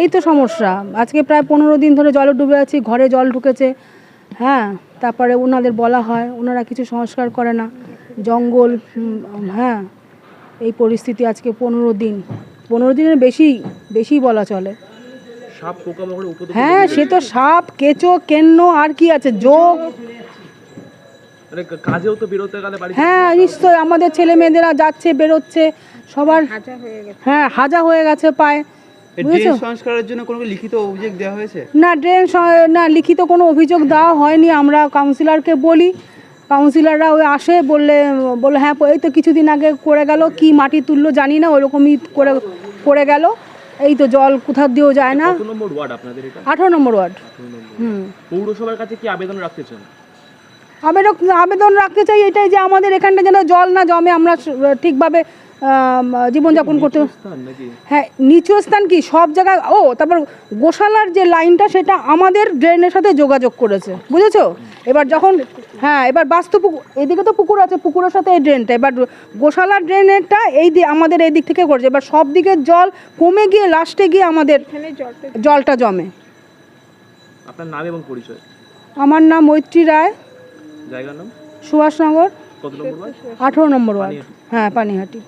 এই তো সমস্যা। আজকে প্রায় পনেরো দিন ধরে জলে ডুবে আছি ঘরে জল ঢুকেছে। হ্যাঁ তারপরে ওনাদের বলা হয় ওনারা কিছু সংস্কার করে না। জঙ্গল হ্যাঁ এই পরিস্থিতি আজকে পনেরো দিন। পনেরো দিনের বেশি বেশি বলা চলে। সাপ পোকামাকড়ের উপদ্রব হ্যাঁ সে তো সাপ কেঁচো কেন্ন আর কি আছে? যোগ। কাজেও তো বেরোতে গেলে হ্যাঁ নিশ্চয়ই আমাদের ছেলে মেয়েদেরা যাচ্ছে বেরোচ্ছে সবার হ্যাঁ হাজা হয়ে গেছে পায়। ড্রেন সংস্কারের জন্য কোনো লিখিত অভিযোগ দেওয়া হয়েছে? না ড্রেন না লিখিত কোনো অভিযোগ দেওয়া হয়নি। আমরা কাউন্সিলরকে বলি। কাউন্সিলররা ওই আসে বললে বলে হ্যাঁ এই তো কিছুদিন আগে করে গেল। কি মাটি তুললো জানি না ওইরকমই করে করে গেল। এই তো জল কোথাও দিয়েও যায় না। কত নম্বর ওয়ার্ড আপনাদের এটা? আঠারো নম্বর ওয়ার্ড। হুম। পৌরসভার কাছে কি আবেদন রাখতে চান? আবেদন আবেদন রাখতে চাই এটাই যে আমাদের এখানটা যেন জল না জমে আমরা ঠিকভাবে জীবনযাপন করতে হ্যাঁ নিচু স্থান কি? সব জায়গায় ও তারপর গোশালার যে লাইনটা সেটা আমাদের ড্রেনের সাথে যোগাযোগ করেছে। বুঝেছ? এবার যখন হ্যাঁ এবার বাস্তু পুকুর এদিকে তো পুকুর আছে পুকুরের সাথে এই ড্রেনটা। এবার গোশালার ড্রেনেরটা এই আমাদের এই দিক থেকে করেছে। এবার সব দিকের জল কমে গিয়ে লাস্টে গিয়ে আমাদের জলটা জমে। আপনার নাম এবং পরিচয়? আমার নাম মৈত্রী রায়। জায়গার নাম? সুভাষনগর কত নম্বর ওয়ার্ড? আঠেরো নম্বর ওয়ার্ড। হ্যাঁ পানিহাটি।